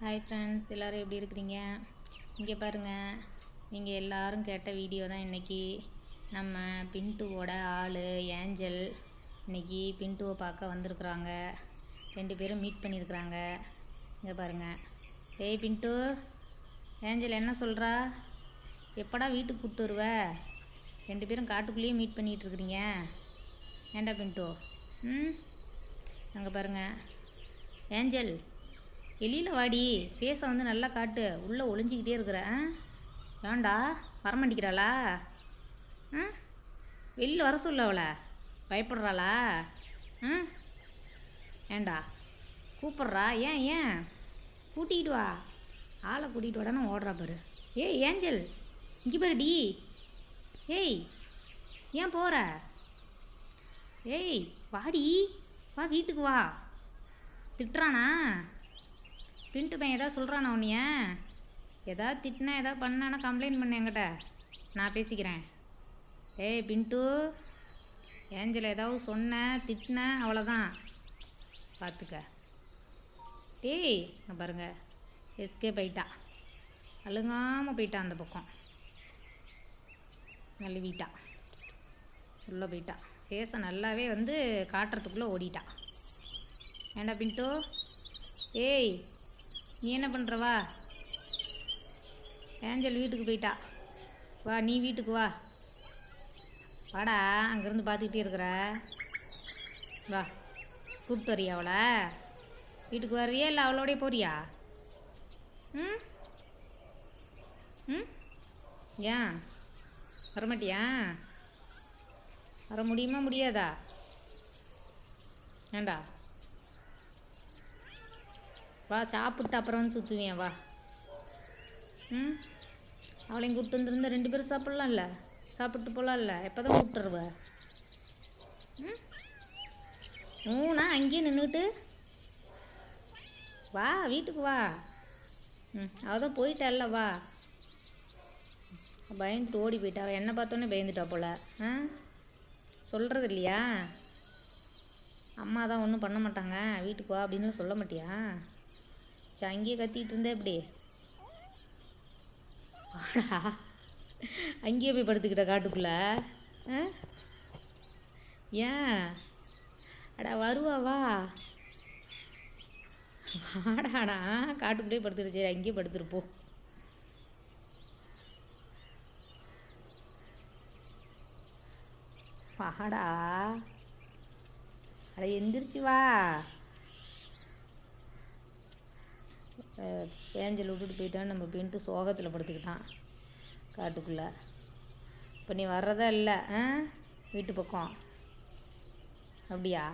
Hi friends எல்லோரும் எப்படி இருக்கிறீங்க? இங்கே பாருங்கள் நீங்கள் எல்லோரும் கேட்ட வீடியோ தான் இன்றைக்கி நம்ம பின்ட்டுவோட ஆள் ஏஞ்சல். இன்னைக்கு பின்ட்டுவை பார்க்க வந்திருக்குறாங்க. ரெண்டு பேரும் மீட் பண்ணியிருக்கிறாங்க இங்கே பாருங்கள் ஏய் பின்ட்டு ஏஞ்சல் என்ன சொல்கிறா எப்படா வீட்டுக்கு கூப்பிட்டு வருவ? ரெண்டு பேரும் காட்டுக்குள்ளேயே மீட் பண்ணிகிட்டு இருக்கிறீங்க. ஏண்டா பின்ட்டு ம்? அங்கே பாருங்கள் ஏஞ்சல் வெளியில் வாடி ஃபேஸை வந்து நல்லா காட்டு. உள்ளே ஒளிஞ்சிக்கிட்டே இருக்கிற ஏண்டா வரமாட்டிக்கிறாளா ஆ? வெளியில் வர சொல்ல அவளை. பயப்படுறாளா? ஆ? ஏண்டா கூப்பிட்றா? ஏன் ஏன்? கூட்டிகிட்டு வா. ஆளை கூட்டிகிட்டு வாடான்னு ஓடுறா பாரு. ஏய் ஏஞ்சல் இங்கே பாரு டி. ஏய் ஏன் போகிற ஏய் வாடி வா வீட்டுக்கு வா. திட்டுறானா? பின்ட்டு பையன் ஏதாவது சொல்கிறானா உன்னைய? ஏதாவது திட்டினா ஏதாவது பண்ணானா கம்ப்ளைண்ட் பண்ண என்கிட்ட. நான் பேசிக்கிறேன். ஏய் பின்ட்டு. ஏஞ்சல் ஏதாவது சொன்ன திட்டின அவ்வளோதான் பார்த்துக்க டேய் இங்க பாருங்க. எஸ்கே போயிட்டா அழுங்காமல் போயிட்டா அந்த பக்கம். நழுவிட்டா. உள்ளே போயிட்டா. ஃபேஸை நல்லாவே வந்து காட்டுறதுக்குள்ளே ஓடிட்டா. ஏண்டா பின்ட்டு? ஏய் நீ என்ன பண்ணுற வா. ஏஞ்சல் வீட்டுக்கு போயிட்டா. வா நீ வீட்டுக்கு வா. வாடா அங்கேருந்து பார்த்துக்கிட்டே இருக்கிற. வா கூப்பிட்டு வரியா அவளை? வீட்டுக்கு வர்றியா இல்லை அவளோடய போறியா? ம்? ம்? ஏன்? வரமாட்டியா? வர முடியுமா முடியாதா? ஏண்டா? வா சாப்பிட்டு அப்புறம் வந்து சுற்றுவேன் வா. ம்? அவளையும் கூப்பிட்டு வந்துருந்தா ரெண்டு பேரும் சாப்பிட்லாம்ல? சாப்பிட்டு போகலாம்ல எப்போ தான் கூப்பிட்டுருவ? ம்? ஊனா அங்கேயே நின்றுட்டு வா வீட்டுக்கு வா. ம் அவள் தான் போயிட்டால வா. பயந்துட்டு ஓடி போயிட்டா. அவள் என்ன பார்த்தோன்னே பயந்துட்டா போல. ஆ? சொல்கிறது இல்லையா? அம்மா தான் ஒன்றும் பண்ண மாட்டாங்க. வீட்டுக்கு வா அப்படின்னு சொல்ல மாட்டியா? அங்கேயே கத்திட்டு இருந்தேன் எப்படி? வாடா. அங்கேயே போய் படுத்துக்கிட்ட காட்டுக்குள்ள. ஆ? ஏன்? அடா வருவா வா. வாடாடா. காட்டுக்குள்ளே படுத்துட்டு சரி அங்கேயே படுத்துருப்போ வாடா. அட எந்திரிச்சு வா. ஏஞ்சல் விட்டுட்டு போயிட்டான்னு நம்ம பின்ட்டு சோகத்தில் படுத்துக்கிட்டான் காட்டுக்குள்ளே. இப்போ நீ வர்றதா இல்லை ஆ வீட்டு பக்கம். அப்படியா?